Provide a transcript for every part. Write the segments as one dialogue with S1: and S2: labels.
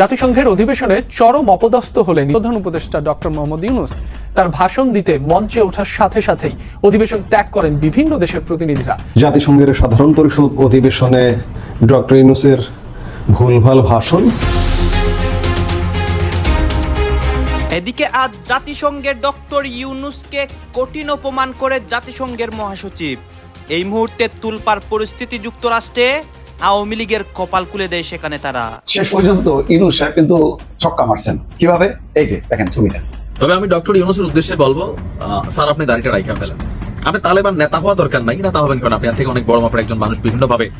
S1: জাতিসংঘের অধিবেশনে চরম অপদস্থ হলেন প্রধান উপদেষ্টা ডক্টর মোহাম্মদ ইউনুস। তার ভাষণ দিতে মঞ্চে ওঠার সাথে সাথেই অধিবেশন ত্যাগ করেন বিভিন্ন দেশের প্রতিনিধিরা।
S2: জাতিসংঘের সাধারণ পরিষদ অধিবেশনে ডক্টর ইউনুসের ভুলভাল ভাষণ।
S3: এদিকে আজ জাতিসংঘের ডক্টর ইউনুসকে কঠিন অপমান করে জাতিসংঘের মহাসচিব। এই মুহূর্তে তুলপার পরিস্থিতি যুক্তরাষ্ট্রে আওয়ামী লীগের কপাল খুলে দেয় সেখানে তারা।
S4: শেষ পর্যন্ত ইনু সাহেব কিন্তু ছক্কা মারছেন। কীভাবে? এই যে দেখেন ছবিটা।
S5: তবে আমি ডক্টর ইউনুসের উদ্দেশ্যে বলব আহ, স্যার আপনি দাঁড়িয়ে রাইখা ফেলেন। আপনি তালেবান নেতা হওয়া দরকার নাই নেতা হবেন কারণ আপনি থেকে অনেক বড় মাপের একজন মানুষ বিভিন্নভাবে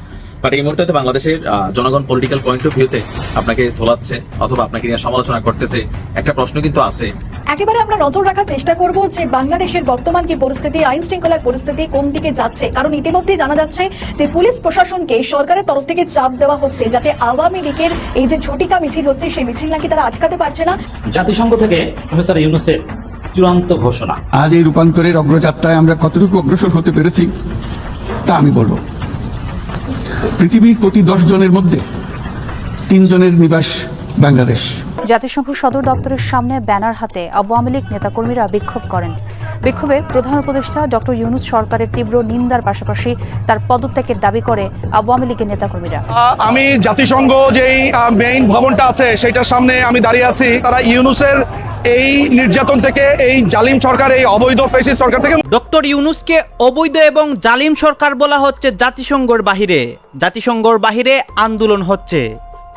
S5: বাট এই মুহূর্তে বাংলাদেশের জনগণ পলিটিক্যাল পয়েন্ট অফ ভিউতে আপনাকে তোলাচ্ছে অথবা আপনাকে নিয়ে সমালোচনা করতেছে। একটা প্রশ্ন কিন্তু আছে।
S6: একেবারে আমরা নজর রাখার চেষ্টা করব যে বাংলাদেশের বর্তমান কি পরিস্থিতি আইন শৃঙ্খলার পরিস্থিতি কোন দিকে যাচ্ছে। কারণ ইতিমধ্যে জানা যাচ্ছে যে পুলিশ প্রশাসনকে সরকারের তরফ থেকে চাপ দেওয়া হচ্ছে যাতে আওয়ামী লীগের এই যে ঝটিকা মিছিল হচ্ছে সেই মিছিল নাকি তারা আটকাতে পারছে না।
S7: জাতিসংঘ থেকে প্রফেসর ইউনুসের চূড়ান্ত ঘোষণা।
S8: আজ এই রূপান্তরের অগ্রযাত্রায় আমরা কতটুকু অগ্রসর হতে পেরেছি তা আমি বলব। পৃথিবীর প্রতি দশ জনের মধ্যে তিনজনের নিবাস বাংলাদেশ।
S9: জাতিসংঘ সদর দপ্তরের সামনে ব্যানার হাতে আওয়ামী লীগ নেতাকর্মীরা বিক্ষোভ করেন। বিক্ষোভে প্রধান উপদেষ্টা ডক্টর ইউনুস সরকারের তীব্র নিন্দার পাশাপাশি তার পদত্যাগের দাবি করে আওয়ামী লীগের নেতাকর্মীরা।
S10: আমি জাতিসংঘ যেই মেইন ভবনটা আছে সেটার সামনে আমি দাঁড়িয়ে আছি। তারা ইউনুসের এই নির্যাতন থেকে, এই জালিম সরকার, এই অবৈধ ফেসিস সরকার থেকে
S3: ডক্টর ইউনুসকে অবৈধ এবং জালিম সরকার বলা হচ্ছে জাতিসংঘর বাহিরে। জাতিসংঘর বাহিরে আন্দোলন হচ্ছে।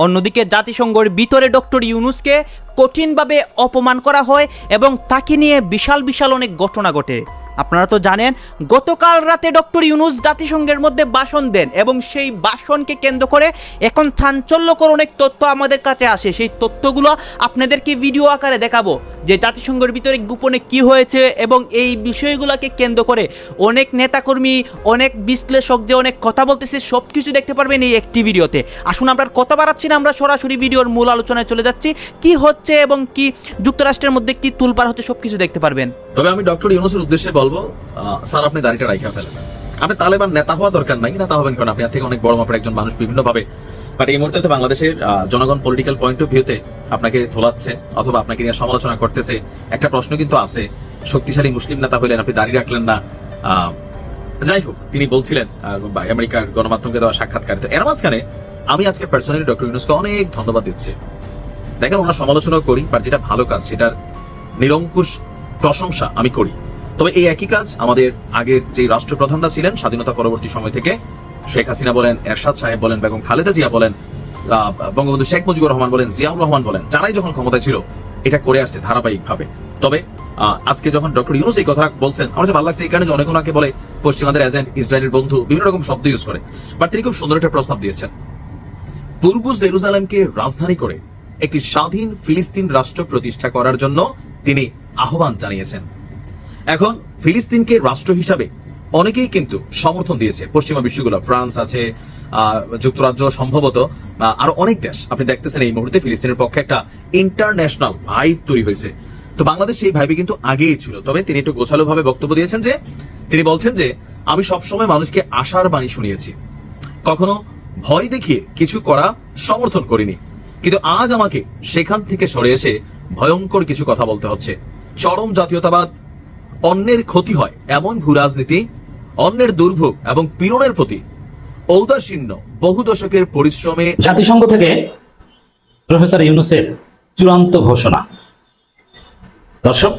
S3: অন্যদিকে জাতিসংঘের ভিতরে ডক্টর ইউনুসকে কঠিনভাবে অপমান করা হয় এবং তাকে নিয়ে বিশাল বিশাল অনেক ঘটনা ঘটে। আপনারা তো জানেন, গতকাল রাতে ডক্টর ইউনুস জাতিসংঘের মধ্যে ভাষণ দেন এবং সেই ভাষণকে কেন্দ্র করে এখন চাঞ্চল্যকর অনেক তথ্য আমাদের কাছে আসে। সেই তথ্যগুলো আপনাদেরকে ভিডিও আকারে দেখাবো যে জাতিসংঘের ভিতরে গোপনে কি হয়েছে এবং এই বিষয়গুলোকে কেন্দ্র করে অনেক নেতাকর্মী, অনেক বিশ্লেষক যে অনেক কথা বলতেছে সব কিছু দেখতে পারবেন এই একটি ভিডিওতে। আসুন আমরা কথা বাড়াচ্ছি না, আমরা সরাসরি ভিডিওর মূল আলোচনায় চলে যাচ্ছি। কি হচ্ছে এবং কি যুক্তরাষ্ট্রের মধ্যে কি তুলপার হচ্ছে সব কিছু দেখতে পারবেন।
S5: তবে আমি ডক্টর ইউনুসের উদ্দেশ্যে বলব স্যার, আপনি দাড়িটা রাইখা ফেলেন। আপনি তালেবান নেতা হওয়া দরকার নাই, নেতা হবেন কারণ আপনি থেকে অনেক বড় মাপের একজন মানুষ বিভিন্নভাবে। বাট এই মুহূর্তে তো বাংলাদেশের জনগণ পলিটিক্যাল পয়েন্ট অফ ভিউতে আপনাকে তোলাচ্ছে অথবা আপনাকে নিয়ে সমালোচনা করতেছে। একটা প্রশ্ন কিন্তু আছে, শক্তিশালী মুসলিম নেতা হইলেন আপনি দাঁড়িয়ে রাখলেন না। যাই হোক, তিনি বলছিলেন আমেরিকার গণমাধ্যমকে দেওয়া সাক্ষাৎকারে। তো এর মাঝখানে আমি আজকে পার্সোনালি ডক্টর ইউনুসকে অনেক ধন্যবাদ দিচ্ছি। দেখেন, ওনার সমালোচনা করি বাট যেটা ভালো কাজ, সেটার নিরঙ্কুশ প্রশংসা আমি করি। তবে এই একই কাজ আমাদের আগের যে রাষ্ট্রপ্রধানরা ছিলেন স্বাধীনতা পরবর্তী সময় থেকে, শেখ হাসিনা বলেন, এরশাদ সাহেব বলেন, বেগম খালেদা জিয়া বলেন বঙ্গবন্ধু শেখ মুজিবুর রহমান বলেন, জিয়াউর রহমান বলেন, যারাই যখন ক্ষমতায় ছিল, এটা করে আসছে ধারাবাহিকভাবে। তবে আজকে যখন ডক্টর ইউনুস এই কথা বলছেন, আমার ভালো লাগছে এই কারণে অনেক ওনাকে বলে, পশ্চিমাদের এজেন্ট ইসরায়েলের বন্ধু, বিভিন্ন রকম শব্দ ইউজ করে। বাট তিনি খুব সুন্দর একটা প্রস্তাব দিয়েছেন। পূর্ব জেরুজালেমকে রাজধানী করে একটি স্বাধীন ফিলিস্তিন রাষ্ট্র প্রতিষ্ঠা করার জন্য তিনি আহ্বান জানিয়েছেন। এখন ফিলিস্তিনকে রাষ্ট্র হিসাবে অনেকেই কিন্তু সমর্থন দিয়েছে। পশ্চিমা বিশ্বগুলো, ফ্রান্স আছে যুক্তরাজ্য সম্ভবত আরও অনেক দেশ। আপনি দেখতেছেন এই মুহূর্তে ফিলিস্তিনের পক্ষে একটা ইন্টারন্যাশনাল ভাইব তৈরি হয়েছে। তো বাংলাদেশ সেই ভাইবে কিন্তু আগেই ছিল। তবে তিনি একটু গোছালো ভাবে বক্তব্য দিয়েছেন যে, তিনি বলছেন যে, আমি সবসময় মানুষকে আশার বাণী শুনিয়েছি। কখনো ভয় দেখিয়ে কিছু করা সমর্থন করিনি। কিন্তু আজ আমাকে সেখান থেকে সরে এসে ভয়ঙ্কর কিছু কথা বলতে হচ্ছে। চরম জাতীয়তাবাদ অন্যের ক্ষতি হয় এমন ভূ রাজনীতি অন্যের দুর্ভোগ এবং পীড়নের প্রতি ঔদাসীন্য বহু দশকের পরিশ্রমে
S7: জাতিসংঘ থেকে প্রফেসর ইউনুসের চূড়ান্ত ঘোষণা। দর্শক,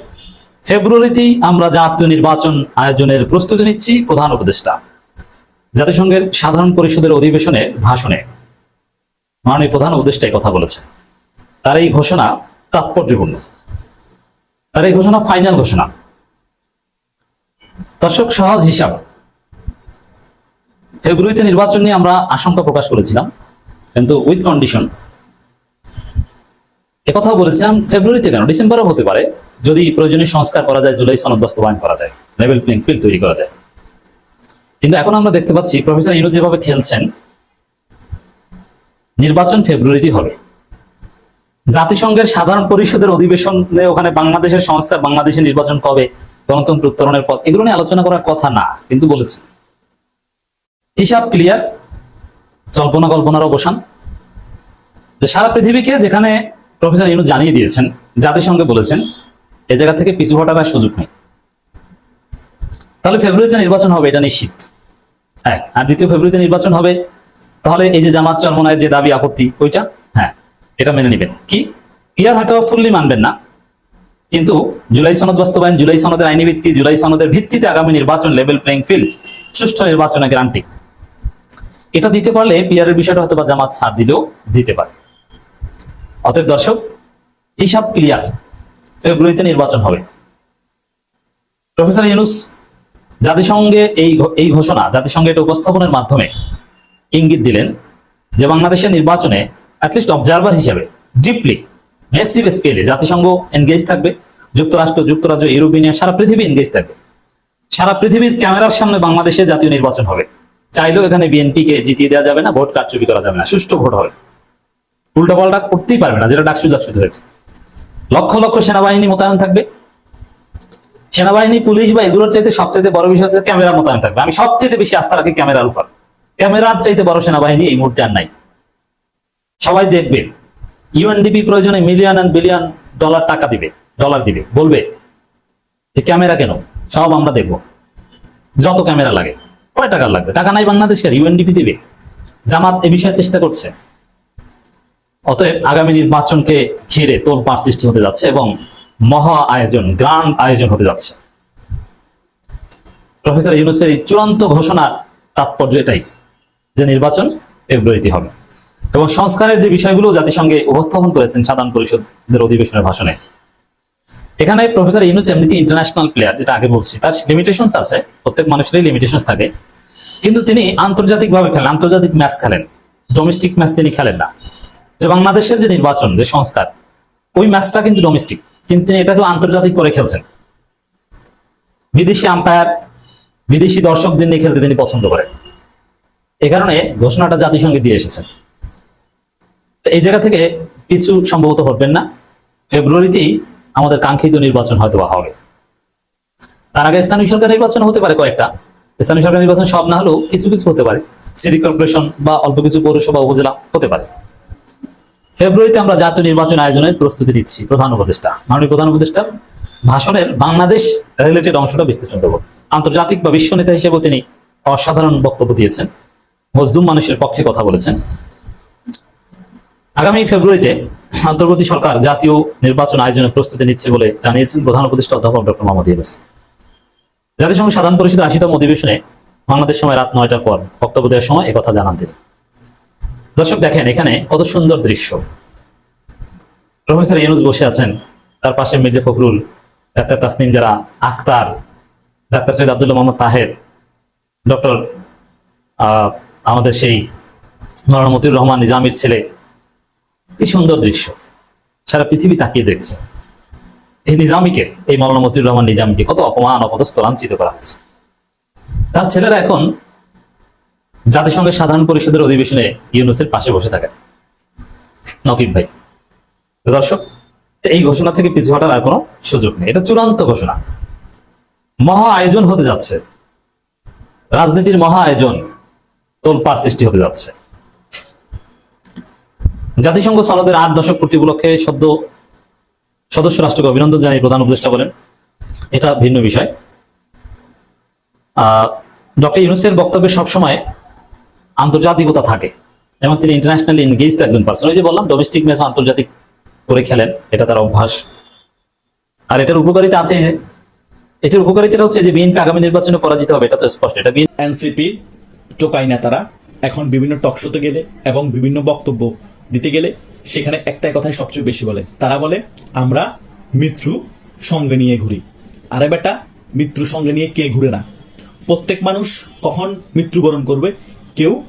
S7: ফেব্রুয়ারিতেই আমরা জাতীয় নির্বাচন আয়োজনের প্রস্তুতি নিচ্ছি প্রধান উপদেষ্টা। জাতিসংঘের সাধারণ পরিষদের অধিবেশনে ভাষণে মাননীয় প্রধান উপদেষ্টা কথা বলেছে তার এই ঘোষণা তাৎপর্যপূর্ণ। তার এই ঘোষণা ফাইনাল ঘোষণা। দর্শক, সহজ হিসাব। ফেব্রুয়ারিতে নির্বাচন নিয়ে আমরা আশঙ্কা প্রকাশ করেছিলাম, কিন্তু উইথ কন্ডিশন একথাও বলেছিলাম, ফেব্রুয়ারিতে কেন? ডিসেম্বরও হতে পারে, যদি প্রয়োজনীয় সংস্কার করা যায়, জুলাই সনদ বাস্তবায়ন করা যায় লেভেল প্লেইং ফিল্ড তৈরি করা যায়। কিন্তু এখন আমরা দেখতে পাচ্ছি, প্রফেসর ইউনুস যেভাবে খেলছেন, নির্বাচন ফেব্রুয়ারিতে হবে। জাতিসংঘের সাধারণ পরিষদের অধিবেশনে ওখানে বাংলাদেশের সংস্কার, বাংলাদেশের নির্বাচন কবে? গণতন্ত্র উত্তরণের পথ, এগুলো নিয়ে আলোচনা করার কথা না, কিন্তু বলেছে। হিসাব ক্লিয়ার জল্পনা কল্পনার অবসান। সারা পৃথিবীকে যেখানে প্রফেসর ইউনুস জানিয়ে দিয়েছেন, জাতিসংঘে বলেছেন এই জায়গা থেকে পিছু হটার আর সুযোগ নেই। তাহলে ফেব্রুয়ারিতে নির্বাচন হবে, এটা নিশ্চিত। হ্যাঁ আর দ্বিতীয় ফেব্রুয়ারিতে নির্বাচন হবে, তাহলে এই যে জামাত চরমনায়ের যে দাবি, আপত্তি, ওইটা হ্যাঁ এটা মেনে নেবেন। কি? ইয়ার হয়তো ফুললি মানবেন না। কিন্তু জুলাই সনদ বাস্তবায়ন, জুলাই সনদের আইনি ভিত্তি, জুলাই সনদের ভিত্তিতে আগামী নির্বাচন লেভেল প্লেইং ফিল্ড সুষ্ঠু নির্বাচনের গ্যারান্টি এটা দিতে পারলে পিয়ারের বিষয়টা হয়তো বা জামাত ছাড় দিলেও দিতে পারে। অতএব দর্শক, হিসাব ক্লিয়ার ফেব্রুয়ারিতে নির্বাচন হবে। প্রফেসর ইউনুস, জাতিসংঘে এই এই ঘোষণা, জাতিসংঘে এটা উপস্থাপনের মাধ্যমে ইঙ্গিত দিলেন যে বাংলাদেশের নির্বাচনে অ্যাটলিস্ট অবজারভার হিসেবে ডিপলি ম্যাসিভ স্কেলে জাতিসংঘ এনগেজ থাকবে, যুক্তরাষ্ট্র, যুক্তরাজ্য ইউরোপিয়ান সারা পৃথিবী এনগেজ থাকবে। সারা পৃথিবীর ক্যামেরার সামনে বাংলাদেশে জাতীয় নির্বাচন হবে। চাইলেও এখানে বিএনপি কে জিতিয়ে দেওয়া যাবে না, ভোট কারচুপি করা যাবে না, সুষ্ঠু ভোট হবে। উল্টাপাল্টা করতেই পারবে না, যেটা ডাকসু জাকসুদ হয়েছে। লক্ষ লক্ষ সেনাবাহিনী মোতায়েন থাকবে। সেনাবাহিনী, পুলিশ বা এগুলোর চাইতে সবচেয়ে বড় বিষয় হচ্ছে ক্যামেরা মোতায়েন থাকবে। আমি সবচেয়ে বেশি আস্থা রাখি ক্যামেরার উপর। ক্যামেরার চাইতে বড় সেনাবাহিনী এই মুহূর্তে আর নাই। সবাই দেখবে। ইউএনডিপি প্রয়োজনে মিলিয়ন এন্ড বিলিয়ন ডলার টাকা দিবে ডলার দিবে, বলবে যে ক্যামেরা কেন? সব আমরা দেখব। যত ক্যামেরা লাগে কয় টাকা লাগবে। টাকা নাই বাংলাদেশের ইউএনডিপি দিবে। জামাত এ বিষয়ে চেষ্টা করছে। অতএব আগামী নির্বাচনকে ঘিরে তোলপাড় সৃষ্টি হতে যাচ্ছে এবং মহা আয়োজন গ্রান্ড আয়োজন হতে যাচ্ছে। প্রফেসর ইউনুসের এই চূড়ান্ত ঘোষণার তাৎপর্য এটাই যে নির্বাচন ফেব্রুয়ারিতে হবে। এবং সংস্কারের যে বিষয়গুলো জাতিসংঘে উপস্থাপন করেছেন সাধারণ পরিষদের অধিবেশনের ভাষণে। এখানে প্রফেসর ইউনুস এমনিতে ইন্টারন্যাশনাল প্লেয়ার যেটা আগে বলছি। তার লিমিটেশনস আছে, প্রত্যেক মানুষেরই লিমিটেশনস থাকে। কিন্তু তিনি আন্তর্জাতিক ভাবে খেলেন, আন্তর্জাতিক ম্যাচ খেলেন। ডোমেস্টিক ম্যাচ তিনি খেলেন না। যে বাংলাদেশের যে নির্বাচন, যে সংস্কার, ওই ম্যাচটা কিন্তু ডোমেস্টিক কিন্তু তিনি এটাকেও আন্তর্জাতিক করে খেলছেন। বিদেশি আম্পায়ার বিদেশি দর্শকদের নিয়ে খেলতে তিনি পছন্দ করেন। এ কারণে ঘোষণাটা জাতিসংঘে দিয়ে এসেছেন এই জায়গা থেকে কিছু সম্ভবত হবেন না। ফেব্রুয়ারিতেই আমাদের কাঙ্ক্ষিত নির্বাচন হয়তো বা হবে। তার আগে স্থানীয় সরকার নির্বাচন হতে পারে কয়েকটা। স্থানীয় সরকার নির্বাচন সব না হলেও কিছু কিছু হতে পারে। সিটি কর্পোরেশন বা অল্প কিছু পৌরসভা, উপজেলা হতে পারে। ফেব্রুয়ারিতে আমরা জাতীয় নির্বাচন আয়োজনের প্রস্তুতি নিচ্ছি প্রধান উপদেষ্টা। মাননীয় প্রধান উপদেষ্টা, ভাষণের বাংলাদেশ রিলেটেড অংশটা বিশ্লেষণ করব। আন্তর্জাতিক বা বিশ্ব নেতা হিসেবে তিনি অসাধারণ বক্তব্য দিয়েছেন। মজদুম মানুষের পক্ষে কথা বলেছেন। আগামী ফেব্রুয়ারিতে অন্তর্বর্তী সরকার জাতীয় নির্বাচন আয়োজনের প্রস্তুতি নিচ্ছে বলে জানিয়েছেন প্রধান উপদেষ্টা অধ্যাপক ডক্টর মোহাম্মদ ইউনুস। জাতিসংঘ সাধারণ পরিষদের আশিতম অধিবেশনে বাংলাদেশ সময় রাত নয়টার পর বক্তব্য দেওয়ার সময় একথা জানান তিনি। দর্শক দেখেন, এখানে কত সুন্দর দৃশ্য। প্রফেসর ইউনুস বসে আছেন, তার পাশে মির্জা ফখরুল, ডাক্তার তাসনিম যারা, আখতার, ডাক্তার সৈয়দ আব্দুল্লাহ মোহাম্মদ তাহের, ডক্টর আমাদের সেই মৌলানা মতিউর রহমান নিজামির ছেলে কি সুন্দর দৃশ্য। সারা পৃথিবী তাকিয়ে দেখছে। এই নিজামীকে, এই মৌলানা মতিউর রহমান নিজামীকে কত অপমান, অপদস্থ, লাঞ্ছিত করা হচ্ছে। তার ছেলেরা এখন জাতিসংঘের সাধারণ পরিষদের অধিবেশনে ইউনুসের পাশে বসে থাকেন। নকিব ভাই, দর্শক, এই ঘোষণা থেকে পিছু হটার আর কোনো সুযোগ নেই। এটা চূড়ান্ত ঘোষণা। মহা আয়োজন হতে যাচ্ছে। রাজনীতির মহা আয়োজন তোলপাড় সৃষ্টি হতে যাচ্ছে। জাতিসংঘ সনদের আট দশক পূর্তি উপলক্ষে সদ্য সদস্য রাষ্ট্রকে অভিনন্দন জানিয়ে প্রধান উপদেষ্টা বলেন। এটা ভিন্ন বিষয়। ডক্টর ইউনুসের বক্তব্যে সবসময় আন্তর্জাতিকতা থাকে এবং তিনি ইন্টারন্যাশনালি এনগেজড একজন পার্সন ওই যে বললাম ডোমেস্টিক ম্যাচ আন্তর্জাতিক করে খেলেন, এটা তার অভ্যাস। আর এটার উপকারিতা আছে যে, এটার উপকারিতা হচ্ছে যে বিএনপি আগামী নির্বাচনে পরাজিত হবে, এটা তো স্পষ্ট। এটা
S11: এনসিপি টোকাই নেতারা, এখন বিভিন্ন টকশোতে গেলে এবং বিভিন্ন বক্তব্য দিতে গেলে সেখানে একটাই কথাই সবচেয়ে বেশি বলে। তারা বলে, আমরা মৃত্যু সঙ্গে নিয়ে ঘুরি। আরে বেটা মৃত্যু সঙ্গে নিয়ে কে ঘুরে না? প্রত্যেক মানুষ কখন মৃত্যুবরণ করবে, কেউ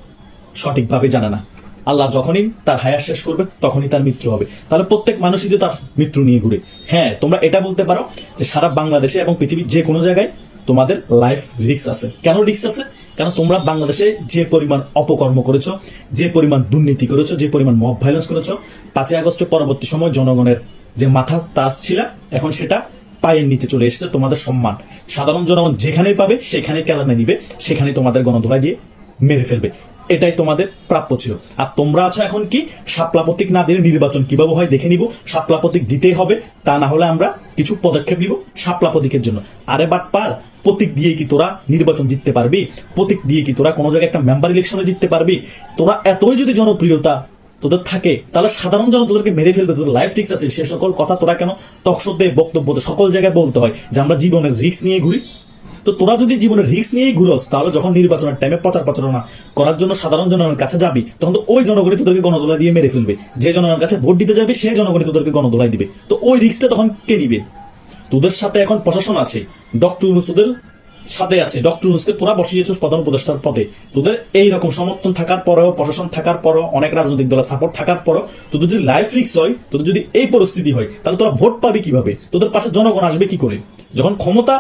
S11: সঠিকভাবে জানে না। আল্লাহ যখনই তার হায়ার শেষ করবে তখনই তার মৃত্যু হবে। তাহলে প্রত্যেক মানুষই যে তার মৃত্যু নিয়ে ঘুরে। হ্যাঁ তোমরা এটা বলতে পারো যে সারা বাংলাদেশে এবং পৃথিবীর যে কোনো জায়গায় তোমাদের লাইফ রিক্স আছে। কেন রিক্স আছে? কারণ তোমরা বাংলাদেশে যে পরিমাণ অপকর্ম করেছ, যে পরিমাণ দুর্নীতি করেছ, যে পরিমাণ মব ভাইলেন্স করেছ, পাঁচই আগস্টের পরবর্তী সময় জনগণের যে মাথা তাস ছিল, এখন সেটা পায়ের নিচে চলে এসেছে তোমাদের সম্মান। সাধারণ জনগণ যেখানেই পাবে সেখানে কেলানে নিবে সেখানে তোমাদের গণধরা দিয়ে মেরে ফেলবে। এটাই তোমাদের প্রাপ্য ছিল। আর তোমরা আছো এখন কি? শাপলা না দিলে নির্বাচন কীভাবে হয় দেখে নিব। শাপলা প্রতীক দিতেই হবে, তা না হলে আমরা কিছু পদক্ষেপ নিব শাপলা জন্য। আরে বাট পার, প্রতীক দিয়ে কি তোরা নির্বাচন জিততে পারবি? প্রতীক দিয়ে কি তোরা কোনো জায়গায় একটা মেম্বার ইলেকশনে জিততে পারবি? তোরা এতই যদি জনপ্রিয়তা তোদের থাকে, তাহলে সাধারণ জন তোদেরকে মেরে ফেলবে, তোদের লাইফ ফিক্স আছে। সে সকল কথা তোরা কেন তকসদে বক্তব্য সকল জায়গায় বলতে হয়? যে আমরা জীবনের রিস্ক নিয়ে ঘুরি। তো তোরা যদি জীবনের রিস্ক নিয়েই ঘুরোস, তাহলে যখন নির্বাচনের টাইমে প্রচার প্রচারণা করার জন্য সাধারণ জনগণের কাছে যাবি, তখন তো ওই জনগণই তোদেরকে গণদোলা দিয়ে মেরে ফেলবে। যে জনগণের কাছে ভোট দিতে যাবে সেই জনগণই তোদেরকে গণদোলাই দিবে। তো ওই রিস্কটা তখন কে নিবে? তোদের সাথে এখন প্রশাসন আছে ডক্টর ইউনুসদের সাথে আছে। ডক্টর ইউনুসকে তোরা বসিয়েছিস প্রধান উপদেষ্টার পদে। তোদের এই রকম সমর্থন থাকার পরেও, প্রশাসন থাকার পরও, অনেক রাজনৈতিক দলের সাপোর্ট থাকার পরও, তোদের যদি লাইফ রিক্স হয়, তোদের যদি এই পরিস্থিতি হয়, তাহলে তোরা ভোট পাবি কীভাবে? তোদের পাশে জনগণ আসবে কি করে? যখন ক্ষমতা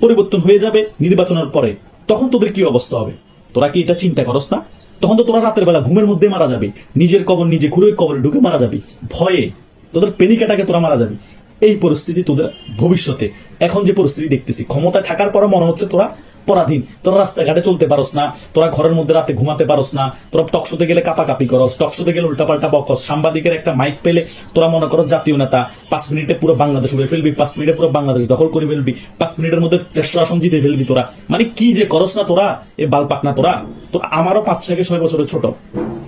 S11: পরিবর্তন হয়ে যাবে নির্বাচনের পরে। তখন তোদের কি অবস্থা হবে? তোরা কি এটা চিন্তা করস না? তখন তো তোরা রাতের বেলা ঘুমের মধ্যে মারা যাবে। নিজের কবর, নিজে ঘুরে কবরে ঢুকে মারা যাবি। ভয়ে তোদের পেনিকাটাকে তোরা মারা যাবি। এই পরিস্থিতি তোদের ভবিষ্যতে। এখন যে পরিস্থিতি দেখতেছি, ক্ষমতায় থাকার পরে মনে হচ্ছে তোরা পরাধীন। তোরা রাস্তাঘাটে চলতে পারস না, তোরা ঘরের মধ্যে রাতে ঘুমাতে পারস না, তোরা টকশোতে গেলে কাপাকাপি করস, টকশোতে গেলে উল্টাপাল্টা বকস, সাংবাদিকের একটা মাইক পেলে তোরা মনে করো জাতীয় নেতা, পাঁচ মিনিটে পুরো বাংলাদেশ উড়ে ফেলবি, পাঁচ মিনিটে পুরো বাংলাদেশ দখল করে ফেলবি, পাঁচ মিনিটের মধ্যে দেড়শো আসন জিতে ফেলবি তোরা। মানে কি যে করস না তোরা, এ বাল পাক না তোরা? তো আমারও পাঁচ থেকে ছয় বছরের ছোট।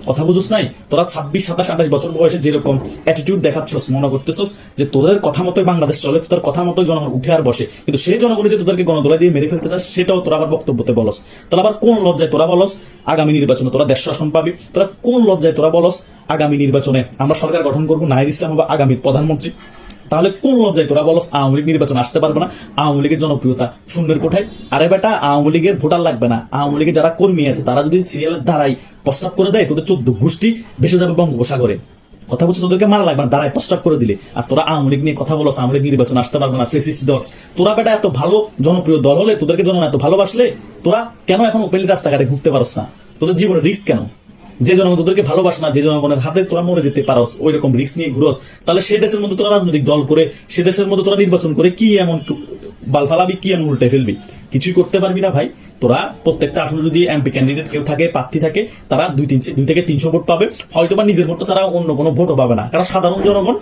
S11: কথা বুঝোস নাই? তোরা ছাব্বিশ, সাতাশ, আঠাশ বছর বয়সে যেরকম অ্যাটিটিউড দেখাচ্ছস, মনে করতেছস যে তোদের কথা মতোই বাংলাদেশ চলে, তোদের কথা মতোই জনগণ উঠে আর বসে। কিন্তু সেই জনগণে যে তোদেরকে গণদোলা দিয়ে মেরে ফেলতে চাস, সেটাও তোরা আবার বক্তব্যতে বলস। তাহলে আবার কোন লজ্জায় তোরা বলস? আগামী নির্বাচনে তোরা দেশ শাসন পাবি। তোরা কোন লজ্জায় তোরা বলস? আগামী নির্বাচনে আমরা সরকার গঠন করব, নাহিদ ইসলাম হবে আগামী প্রধানমন্ত্রী। তাহলে কোন লজ্জায় তোরা বলস আওয়ামী লীগ নির্বাচন আসতে পারবে না? আওয়ামী লীগের জনপ্রিয়তা শূন্যের কোঠায়। আরে বেটা, আওয়ামী লীগের ভোটার লাগবে না। আওয়ামী লীগের যারা কর্মী আছে, তারা যদি সিরিয়ালের দ্বারাই প্রস্তাব করে দেয়, তোদের চোদ্দ গোষ্ঠী ভেসে যাবে বঙ্গোপসাগরে। কথা বলছে তোদেরকে, মারা লাগবে না দাঁড়ায় প্রস্তাব করে দিলে। আর তোরা আওয়ামী লীগ নিয়ে কথা বলো, আওয়ামী লীগ নির্বাচন আসতে পারবে না ফেসিস্ট দল। তোরা বেটা এত ভালো জনপ্রিয় দল হলে তোদেরকে জনগণ এত ভালোবাসলে, তোরা কেন এখন ওপেনলি রাস্তাঘাটে ঘুরতে পারস না? তোদের জীবনের রিস্ক কেন? যে জনগণ তোদেরকে ভালোবাসে না, যে জনগণের হাতে তোরা মরে যেতে পারস ওই রকম রিস্ক নিয়ে ঘুরস, তাহলে সে দেশের মধ্যে তোরা রাজনৈতিক দল করে, সে দেশের মধ্যে তোরা নির্বাচন করে কি এমন বালফালাবি কি এমন উল্টে ফেলবি? কিছুই করতে পারবি না ভাই। তোরা প্রত্যেকটা আসনে যদি এমপি ক্যান্ডিডেট কেউ থাকে, প্রার্থী থাকে, তারা দুই তিন দুই থেকে তিনশো ভোট পাবে। হয়তো বা নিজের ভোটটা ছাড়া অন্য কোনো ভোটও পাবে না। কারণ সাধারণ জনগণ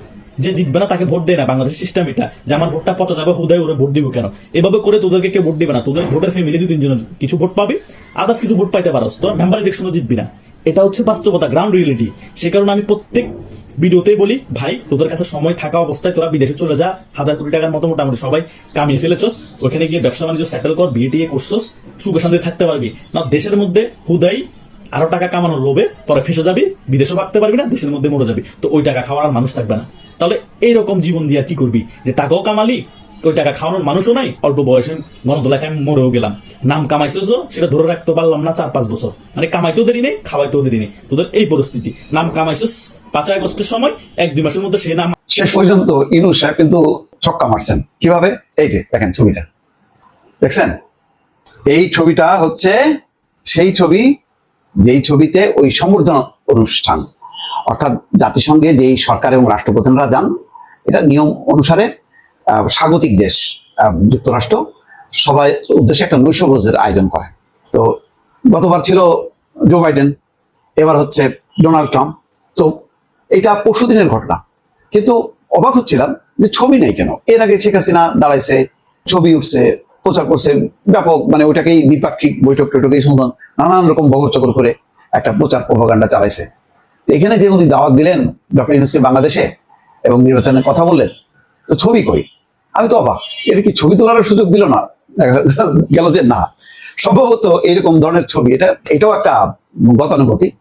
S11: যে জিতবে না, তাকে ভোট দেয় না। বাংলাদেশ সিস্টেম এটা। যে আমার ভোটটা পচা যাবে, হুদায় ওরা ভোট দিব কেন? এভাবে করে তোদেরকে কেউ ভোট দিবে না। তোদের ভোটের ফ্যামিলি দুই তিনজনের কিছু ভোট পাবে। আদার্স কিছু ভোট পাইতে পারো তোরা মেম্বার ইলেকশনও জিতবি না। এটা হচ্ছে বাস্তবতা গ্রাউন্ড রিয়েলিটি সে কারণে আমি প্রত্যেক ভিডিওতে বলি, ভাই, তোদের কাছে সময় থাকা অবস্থায় তোরা বিদেশে চলে যা, হাজার কোটি টাকার মতো মোটামুটি সবাই কামিয়ে ফেলেছস, ওখানে গিয়ে ব্যবসা বাণিজ্য সেটেল কর, বিয়ে টিয়ে করছস, সুখে শান্তি থাকতে পারবি। না, দেশের মধ্যে হুদাই আরও টাকা কামানোর লোভে পরে ফেসে যাবি বিদেশে ভাগতে পারবি না, দেশের মধ্যে মরে যাবি। তো ওই টাকা খাওয়ার মানুষ থাকবে না। তাহলে এইরকম জীবন দিয়ে কি করবি? যে টাকাও কামালি ওই টাকা খাওয়ানোর মানুষও নাই। অল্প বয়সে গণদোলাকে আমি মরেও গেলাম। নাম কামাইছিস সেটা ধরে রাখতে পারলাম না চার পাঁচ বছর। মানে কামাইতেও দেরি নেই, খাওয়াইতেও দেরি নেই। তোদের এই পরিস্থিতি। নাম কামাইছিস পাঁচই আগস্টের সময়, এক দুই মাসের মধ্যে সে নাম
S4: শেষ পর্যন্ত ইনুস সাহেব কিন্তু ছক্কা মারছেন। কীভাবে? এই যে, দেখেন ছবিটা। দেখছেন? এই ছবিটা হচ্ছে সেই ছবি, যেই ছবিতে ওই সম্বর্ধনা অনুষ্ঠান। অর্থাৎ জাতিসংঘে যেই সরকার এবং রাষ্ট্রপ্রধানরা যান, এটা নিয়ম অনুসারে স্বাগতিক দেশ যুক্তরাষ্ট্র। সবাই উদ্দেশ্যে একটা নৈশভোজের আয়োজন করে। তো গতবার ছিল জো বাইডেন এবার হচ্ছে ডোনাল্ড ট্রাম্প তো এটা পরশু দিনের ঘটনা। কিন্তু অবাক হচ্ছিলাম যে ছবি নেই কেন? এর আগে শেখ হাসিনা দাঁড়াইছে, ছবি উঠছে, প্রচার করছে, ব্যাপক মানে ওইটাকেই দ্বিপাক্ষিক বৈঠক টৈঠক সমস্ত নানান রকম বগর চকর করে একটা প্রচার প্রভাকাণ্ডা চালাইছে। এখানে যে উনি দাওয়াত দিলেন, ডক্টর ইউনুসকে বাংলাদেশে এবং নির্বাচনের কথা বললেন, তো ছবি কই? আমি তো অবাক। এটা কি ছবি তোলার সুযোগ দিল না। গেল যে না। সম্ভবত এরকম ধরনের ছবি, এটা, এটাও একটা গতানুগতিক।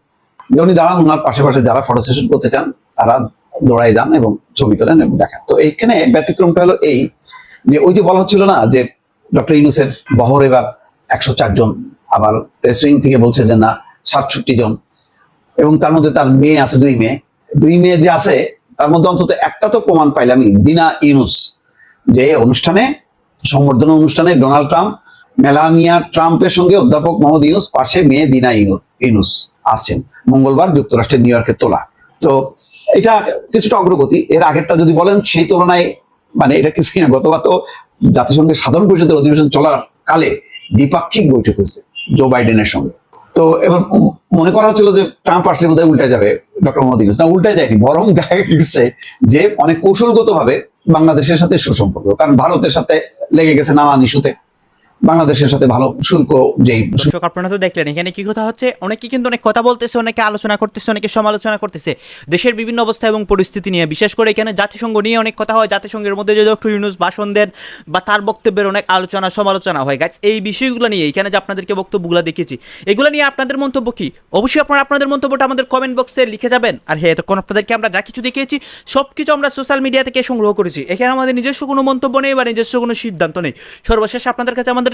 S4: উনি দাঁড়ান, ওনার পাশে পাশে যারা ফটো সেশন করতে চান, তারা দৌড়াই যান এবং ছবি তোলেন এবং দেখান। তো এইখানে ব্যতিক্রমটা হলো এই যে, ওই যে বলা হচ্ছিল না যে ডক্টর ইনুসের বহর এবার একশো জন। আবার রেসুইং থেকে বলছে যে না, সাতষট্টি জন। এবং তার মধ্যে তার মেয়ে আছে, দুই মেয়ে। দুই মেয়ে যে আছে, তার মধ্যে অন্তত একটা তো প্রমাণ পাইলামই, দিনা ইনুস যে অনুষ্ঠানে, সংবর্ধনা অনুষ্ঠানে ডোনাল্ড ট্রাম্প, মেলানিয়া ট্রাম্পের সঙ্গে অধ্যাপক মোহাম্মদ ইউনুস, পাশে মেয়ে দিনা ইনুস আছেন। মঙ্গলবার যুক্তরাষ্ট্রের নিউ ইয়র্কে তোলা। তো এটা কিছুটা অগ্রগতি। এর আগেরটা যদি বলেন, সেই তুলনায় মানে এটা কিছুই না গতবার তো জাতিসংঘের সাধারণ পরিষদের অধিবেশন চলার কালে দ্বিপাক্ষিক বৈঠক হয়েছে, জো বাইডেনের সঙ্গে। তো এবার মনে করা হচ্ছিল যে ট্রাম্প আসলে বোধহয় উল্টে যাবে ডক্টর মোহাম্মদ ইউনুস। না, উল্টে যায়নি, বরং দেখা গেছে যে অনেক কৌশলগত ভাবে বাংলাদেশের সাথে সুসম্পর্ক, কারণ ভারতের সাথে লেগে গেছে নানান ইস্যুতে। বাংলাদেশের সাথে ভালো শুল্ক যেই
S3: আপনারা তো দেখলেন, এখানে কি কথা হচ্ছে? অনেকে কিন্তু অনেক কথা বলতেছে, অনেকে আলোচনা করতেছে, অনেকে সমালোচনা করতেছে। দেশের বিভিন্ন অবস্থা এবং পরিস্থিতি নিয়ে, বিশেষ করে এখানে জাতিসংঘ নিয়ে অনেক কথা হয়। জাতিসংঘের মধ্যে যে ডক্টর ইউনুস ভাষণ দেন বা তার বক্তব্যের অনেক আলোচনা, সমালোচনা হয়। গাছ এই বিষয়গুলো নিয়ে, এখানে যে আপনাদেরকে বক্তব্যগুলো দেখেছি, এগুলো নিয়ে আপনাদের মন্তব্য কি? অবশ্যই আপনারা আপনাদের মন্তব্যটা আমাদের কমেন্ট বক্সে লিখে যাবেন। আর হ্যাঁ তখন আপনাদেরকে আমরা যা কিছু দেখিয়েছি সব কিছু আমরা সোশ্যাল মিডিয়া থেকে সংগ্রহ করেছি। এখানে আমাদের নিজস্ব কোনো মন্তব্য নেই বা নিজস্ব কোনো সিদ্ধান্ত নেই। সর্বশেষ আপনাদের কাছে আমাদের